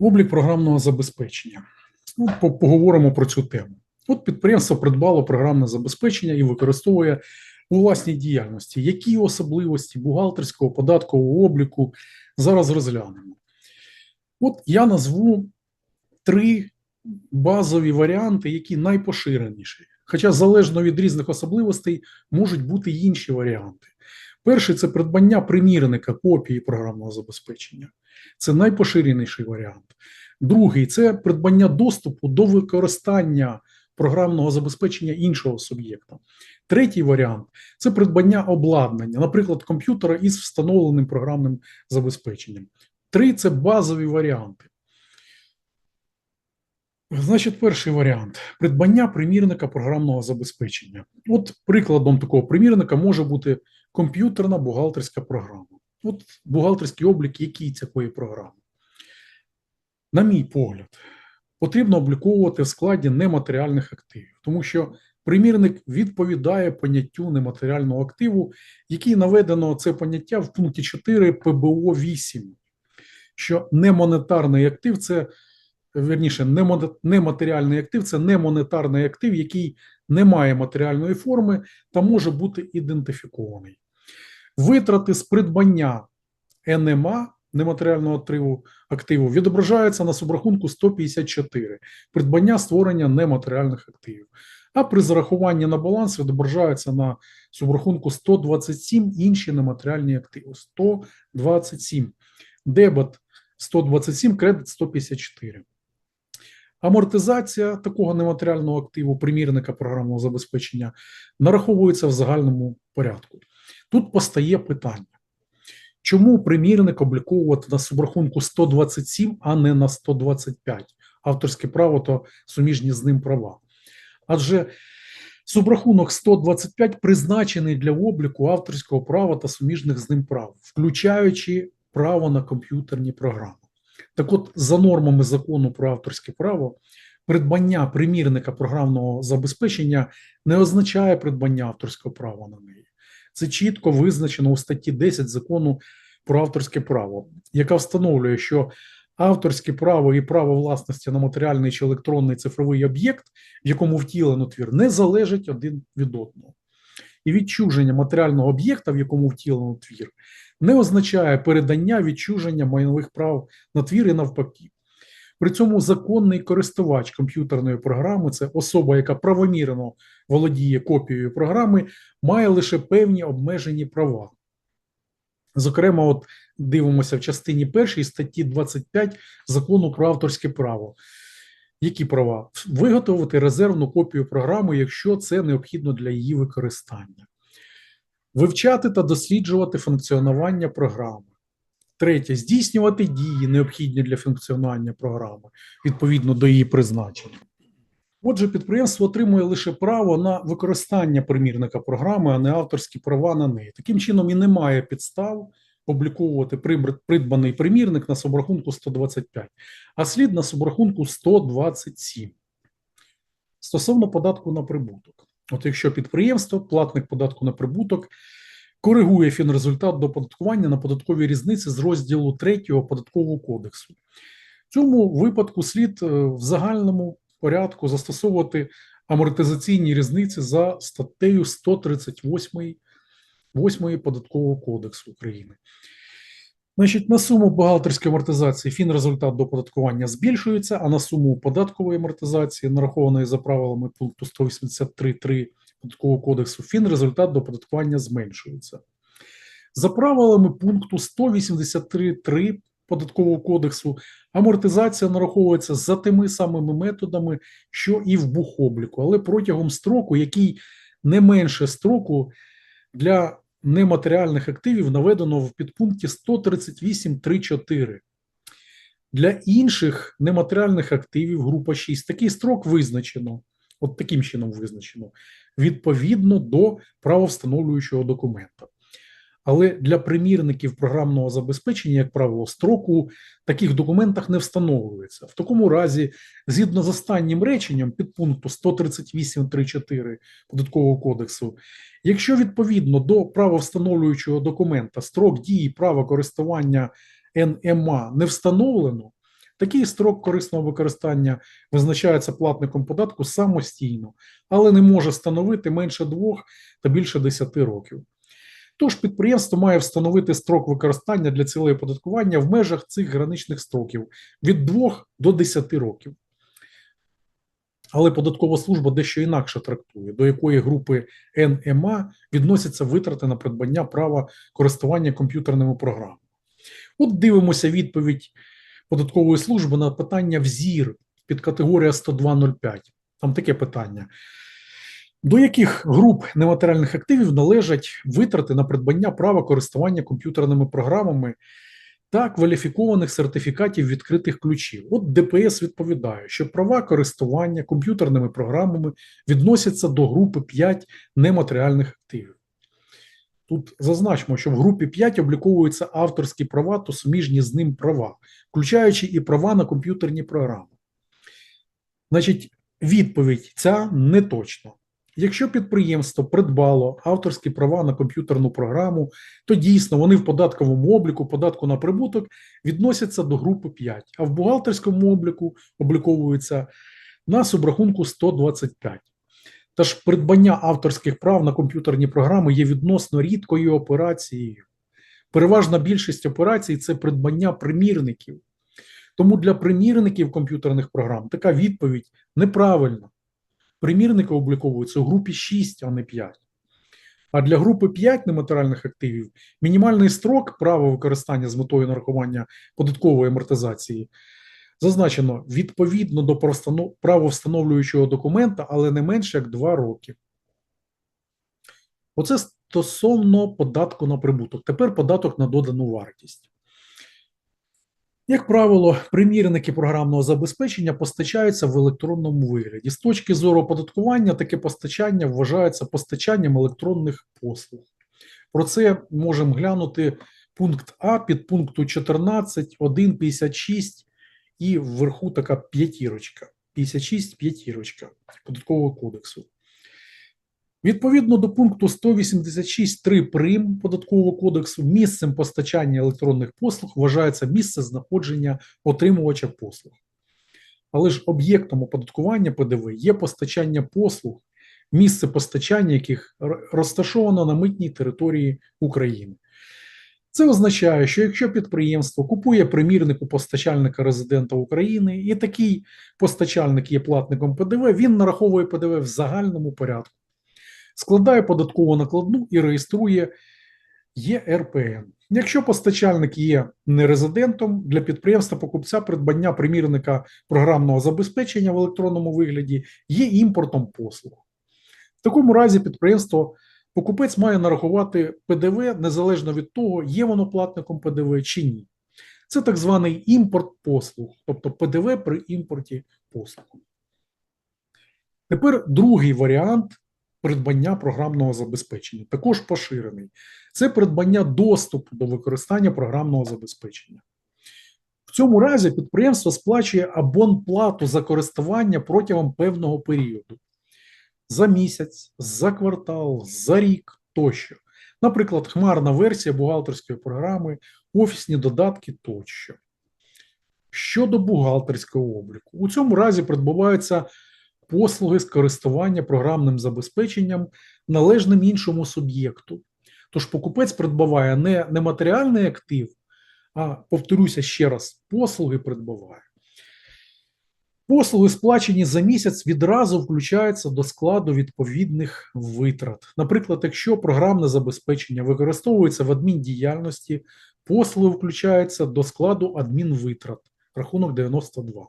Облік програмного забезпечення. Ну, поговоримо про цю тему. От підприємство придбало програмне забезпечення і використовує у власній діяльності. Які особливості бухгалтерського податкового обліку зараз розглянемо? От я назву три базові варіанти, які найпоширеніші. Хоча залежно від різних особливостей можуть бути інші варіанти. Перший це придбання примірника копії програмного забезпечення. Це найпоширеніший варіант. Другий це придбання доступу до використання програмного забезпечення іншого суб'єкта. Третій варіант це придбання обладнання, наприклад, комп'ютера із встановленим програмним забезпеченням. Три це базові варіанти. Значить, перший варіант придбання примірника програмного забезпечення. От прикладом такого примірника може бути комп'ютерна бухгалтерська програма. От бухгалтерський облік, який такої програми. На мій погляд, потрібно обліковувати в складі нематеріальних активів, тому що примірник відповідає поняттю нематеріального активу, який наведено це поняття в пункті 4 ПБО 8, що немонетарний актив це верніше, нематеріальний актив це немонетарний актив, який не має матеріальної форми та може бути ідентифікований. Витрати з придбання НМА нематеріального активу, активу відображаються на субрахунку 154 придбання створення нематеріальних активів. А при зарахуванні на баланс відображаються на субрахунку 127 інші нематеріальні активи. 127. Дебет 127, кредит 154. Амортизація такого нематеріального активу, примірника програмного забезпечення, нараховується в загальному порядку. Тут постає питання, чому примірник обліковувати на субрахунку 127, а не на 125? Авторське право то суміжні з ним права. Адже субрахунок 125 призначений для обліку авторського права та суміжних з ним прав, включаючи право на комп'ютерні програми. Так от, за нормами закону про авторське право, придбання примірника програмного забезпечення не означає придбання авторського права на неї. Це чітко визначено у статті 10 закону про авторське право, яка встановлює, що авторське право і право власності на матеріальний чи електронний цифровий об'єкт, в якому втілено твір, не залежать один від одного. І відчуження матеріального об'єкта, в якому втілено твір, не означає передання відчуження майнових прав на твір і навпаки. При цьому законний користувач комп'ютерної програми це особа, яка правомірно володіє копією програми, має лише певні обмежені права. Зокрема, от дивимося в частині першій статті 25 закону про авторське право. Які права? Виготовити резервну копію програми, якщо це необхідно для її використання. Вивчати та досліджувати функціонування програми. Третє здійснювати дії, необхідні для функціонування програми відповідно до її призначення. Отже, підприємство отримує лише право на використання примірника програми, а не авторські права на неї. Таким чином і немає підстав обліковувати прибр- придбаний примірник на субрахунку 125, а слід на субрахунку 127. Стосовно податку на прибуток. От якщо підприємство, платник податку на прибуток, коригує фінрезультат до оподаткування на податковій різниці з розділу 3 податкового кодексу. В цьому випадку слід е, в загальному порядку застосовувати амортизаційні різниці за статтею 138 8 податкового кодексу України. Значить, на суму бухгалтерської амортизації фінрезультат до оподаткування збільшується, а на суму податкової амортизації, нарахованої за правилами пункту 183.3 податкового кодексу, фінрезультат до оподаткування зменшується. За правилами пункту 183.3 податкового кодексу амортизація нараховується за тими самими методами, що і в бухобліку, але протягом строку, який не менше строку для нематеріальних активів наведено в підпункті 138.3.4. Для інших нематеріальних активів група 6 такий строк визначено, от таким чином визначено, відповідно до правовстановлюючого документа. Але для примірників програмного забезпечення, як правило, строку в таких документах не встановлюється. В такому разі, згідно з останнім реченням підпункту 138.3.4 Податкового кодексу, якщо відповідно до правовстановлюючого документа строк дії права користування НМА не встановлено, Такий строк корисного використання визначається платником податку самостійно, але не може становити менше двох та більше 10 років. Тож підприємство має встановити строк використання для цілей оподаткування в межах цих граничних строків від 2 до 10 років. Але податкова служба дещо інакше трактує, до якої групи НМА відносяться витрати на придбання права користування комп'ютерними програмами. От дивимося відповідь податкової служби на питання взір під категорія 102.05. Там таке питання. До яких груп нематеріальних активів належать витрати на придбання права користування комп'ютерними програмами та кваліфікованих сертифікатів відкритих ключів? От ДПС відповідає, що права користування комп'ютерними програмами відносяться до групи 5 нематеріальних активів. Тут зазначимо, що в групі 5 обліковуються авторські права та суміжні з ним права, включаючи і права на комп'ютерні програми. Значить, відповідь ця не точна. Якщо підприємство придбало авторські права на комп'ютерну програму, то дійсно вони в податковому обліку податку на прибуток відносяться до групи 5, а в бухгалтерському обліку обліковуються на субрахунку 125. Та ж придбання авторських прав на комп'ютерні програми є відносно рідкою операцією. Переважна більшість операцій це придбання примірників. Тому для примірників комп'ютерних програм така відповідь неправильна. Примірники обліковуються у групі 6, а не 5. А для групи 5 нематеріальних активів мінімальний строк права використання з метою нарахування податкової амортизації зазначено відповідно до правовстановлюючого документа, але не менше як 2 роки. Оце стосовно податку на прибуток. Тепер податок на додану вартість. Як правило, примірники програмного забезпечення постачаються в електронному вигляді. З точки зору оподаткування, таке постачання вважається постачанням електронних послуг. Про це можемо глянути пункт А під пункту 14, 1, 56 і вверху така п'ятірочка. 56 п'ятірочка податкового кодексу. Відповідно до пункту 186.3 прим податкового кодексу, місцем постачання електронних послуг вважається місце знаходження отримувача послуг. Але ж об'єктом оподаткування ПДВ є постачання послуг, місце постачання яких розташовано на митній території України. Це означає, що якщо підприємство купує примірник у постачальника резидента України, і такий постачальник є платником ПДВ, він нараховує ПДВ в загальному порядку складає податкову накладну і реєструє ЄРПН. Якщо постачальник є нерезидентом для підприємства покупця придбання примірника програмного забезпечення в електронному вигляді є імпортом послуг. В такому разі підприємство покупець має нарахувати ПДВ незалежно від того, є воно платником ПДВ чи ні. Це так званий імпорт послуг, тобто ПДВ при імпорті послуг. Тепер другий варіант придбання програмного забезпечення, також поширений. Це придбання доступу до використання програмного забезпечення. В цьому разі підприємство сплачує абонплату за користування протягом певного періоду за місяць, за квартал, за рік тощо. Наприклад, хмарна версія бухгалтерської програми, офісні додатки тощо. Щодо бухгалтерського обліку, у цьому разі придбаваються послуги з користування програмним забезпеченням належним іншому суб'єкту. Тож покупець придбаває не, не матеріальний актив, а повторюся ще раз, послуги придбаває. Послуги, сплачені за місяць, відразу включаються до складу відповідних витрат. Наприклад, якщо програмне забезпечення використовується в адміндіяльності, послуги включаються до складу адмінвитрат, рахунок 92.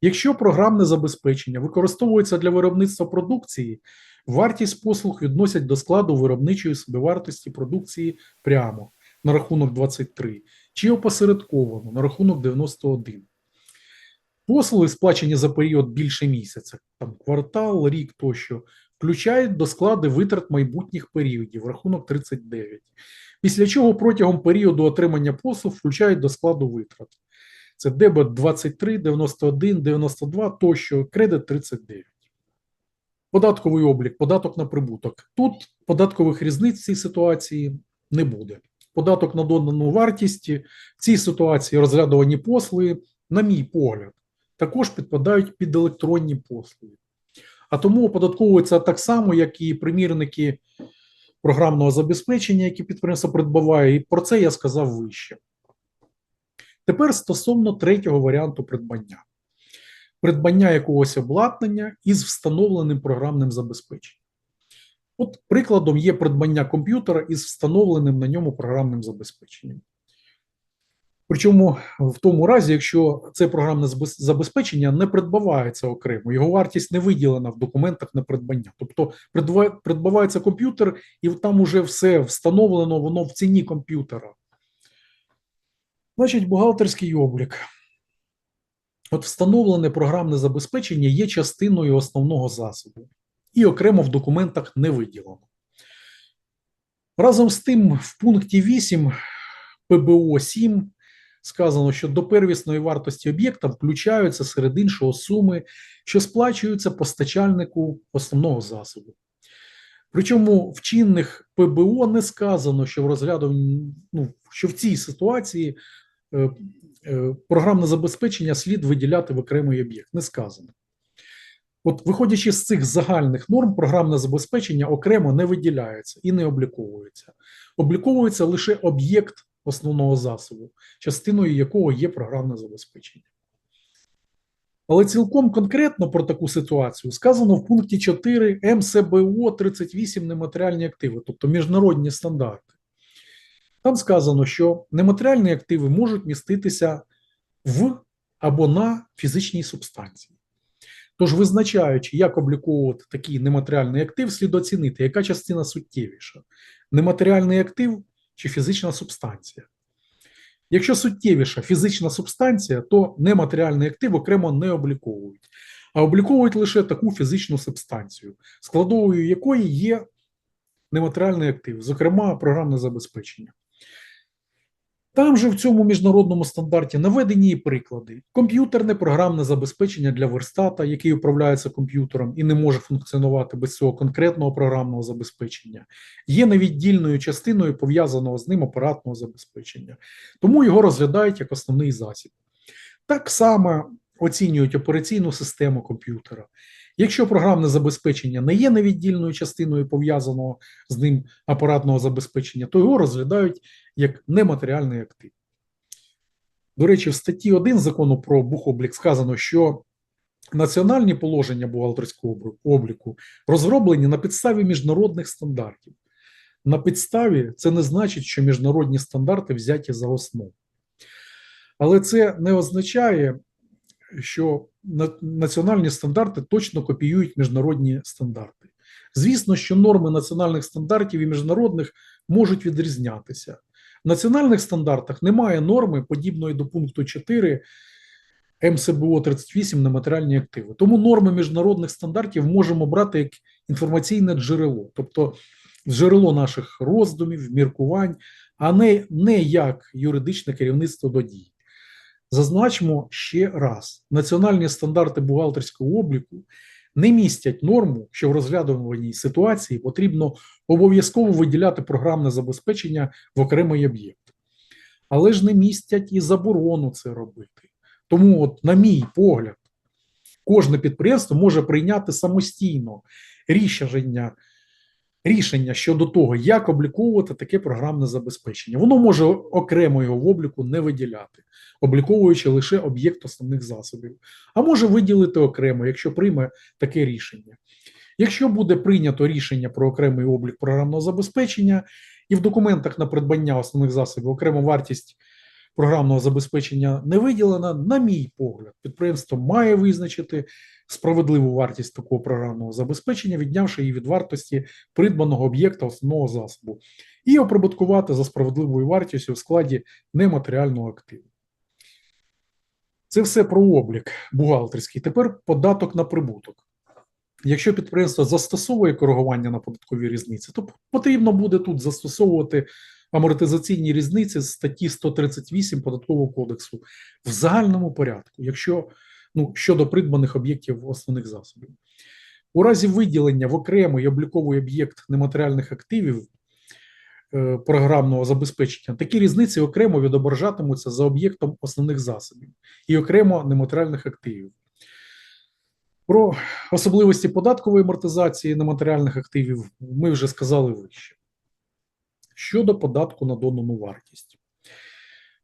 Якщо програмне забезпечення використовується для виробництва продукції, вартість послуг відносять до складу виробничої собівартості продукції прямо на рахунок 23, чи опосередковано на рахунок 91. Послуги, сплачені за період більше місяця, там квартал, рік тощо, включають до складу витрат майбутніх періодів, рахунок 39. Після чого протягом періоду отримання послуг включають до складу витрат. Це дебет 23, 91, 92 тощо, кредит 39. Податковий облік, податок на прибуток. Тут податкових різниць в цій ситуації не буде. Податок на додану вартість в цій ситуації розглядувані послуги на мій погляд, також підпадають під електронні послуги. А тому оподатковуються так само, як і примірники програмного забезпечення, які підприємство придбаває, і про це я сказав вище. Тепер стосовно третього варіанту придбання: придбання якогось обладнання із встановленим програмним забезпеченням. От прикладом є придбання комп'ютера із встановленим на ньому програмним забезпеченням. Причому в тому разі, якщо це програмне забезпечення не придбавається окремо, його вартість не виділена в документах на придбання. Тобто придбавається комп'ютер, і там уже все встановлено, воно в ціні комп'ютера. Значить, бухгалтерський облік. От встановлене програмне забезпечення є частиною основного засобу і окремо в документах не виділено. Разом з тим, в пункті 8 ПБО 7 сказано, що до первісної вартості об'єкта включаються серед іншого суми, що сплачуються постачальнику основного засобу. Причому в чинних ПБО не сказано, що в розгляду, ну, що в цій ситуації е, е, програмне забезпечення слід виділяти в окремий об'єкт. Не сказано. От, виходячи з цих загальних норм, програмне забезпечення окремо не виділяється і не обліковується. Обліковується лише об'єкт основного засобу, частиною якого є програмне забезпечення. Але цілком конкретно про таку ситуацію сказано в пункті 4 МСБО 38 нематеріальні активи, тобто міжнародні стандарти. Там сказано, що нематеріальні активи можуть міститися в або на фізичній субстанції. Тож, визначаючи, як обліковувати такий нематеріальний актив, слід оцінити, яка частина суттєвіша: нематеріальний актив чи фізична субстанція. Якщо суттєвіша фізична субстанція, то нематеріальний актив окремо не обліковують, а обліковують лише таку фізичну субстанцію, складовою якої є нематеріальний актив, зокрема програмне забезпечення. Там же в цьому міжнародному стандарті наведені і приклади: комп'ютерне програмне забезпечення для верстата, який управляється комп'ютером і не може функціонувати без цього конкретного програмного забезпечення, є невіддільною частиною пов'язаного з ним апаратного забезпечення, тому його розглядають як основний засіб. Так само оцінюють операційну систему комп'ютера. Якщо програмне забезпечення не є невіддільною частиною пов'язаного з ним апаратного забезпечення, то його розглядають як нематеріальний актив. До речі, в статті 1 закону про бухоблік сказано, що національні положення бухгалтерського обліку розроблені на підставі міжнародних стандартів. На підставі це не значить, що міжнародні стандарти взяті за основу. Але це не означає, що національні стандарти точно копіюють міжнародні стандарти. Звісно, що норми національних стандартів і міжнародних можуть відрізнятися. В національних стандартах немає норми, подібної до пункту 4 МСБО 38 на матеріальні активи. Тому норми міжнародних стандартів можемо брати як інформаційне джерело, тобто джерело наших роздумів, міркувань, а не, не як юридичне керівництво до дій. Зазначимо ще раз: національні стандарти бухгалтерського обліку не містять норму, що в розглядуваній ситуації потрібно обов'язково виділяти програмне забезпечення в окремий об'єкт. Але ж не містять і заборону це робити. Тому, от, на мій погляд, кожне підприємство може прийняти самостійно рішення рішення щодо того, як обліковувати таке програмне забезпечення. Воно може окремо його в обліку не виділяти, обліковуючи лише об'єкт основних засобів, а може виділити окремо, якщо прийме таке рішення. Якщо буде прийнято рішення про окремий облік програмного забезпечення, і в документах на придбання основних засобів окрема вартість програмного забезпечення не виділена, на мій погляд, підприємство має визначити справедливу вартість такого програмного забезпечення, віднявши її від вартості придбаного об'єкта основного засобу, і оприбуткувати за справедливою вартістю в складі нематеріального активу. Це все про облік бухгалтерський. Тепер податок на прибуток. Якщо підприємство застосовує коригування на податкові різниці, то потрібно буде тут застосовувати амортизаційні різниці з статті 138 податкового кодексу в загальному порядку, якщо ну, щодо придбаних об'єктів основних засобів. У разі виділення в окремий обліковий об'єкт нематеріальних активів е, програмного забезпечення, такі різниці окремо відображатимуться за об'єктом основних засобів і окремо нематеріальних активів. Про особливості податкової амортизації нематеріальних активів ми вже сказали вище. Щодо податку на додану вартість.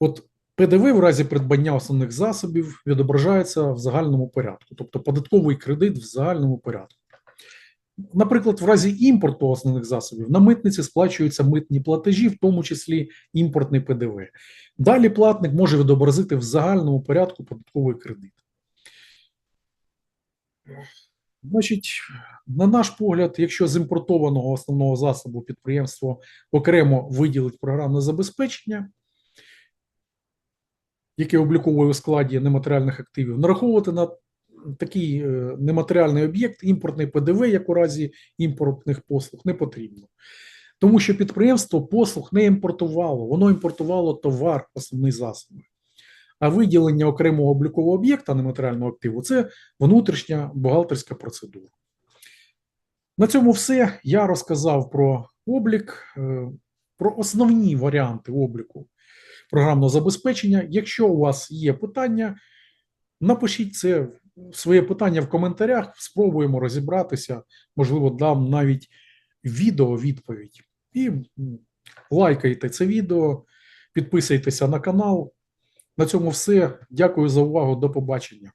От ПДВ в разі придбання основних засобів відображається в загальному порядку, тобто податковий кредит в загальному порядку. Наприклад, в разі імпорту основних засобів на митниці сплачуються митні платежі, в тому числі імпортний ПДВ. Далі платник може відобразити в загальному порядку податковий кредит. Значить, на наш погляд, якщо з імпортованого основного засобу підприємство окремо виділить програмне забезпечення, яке обліковує у складі нематеріальних активів, нараховувати на такий е, нематеріальний об'єкт імпортний ПДВ, як у разі імпортних послуг, не потрібно. Тому що підприємство послуг не імпортувало, воно імпортувало товар, основний засоби. А виділення окремого облікового об'єкта нематеріального активу це внутрішня бухгалтерська процедура. На цьому все. Я розказав про облік, е, про основні варіанти обліку програмного забезпечення. Якщо у вас є питання, напишіть це своє питання в коментарях, спробуємо розібратися. Можливо, дам навіть відео відповідь. І лайкайте це відео, підписуйтеся на канал. На цьому все. Дякую за увагу. До побачення.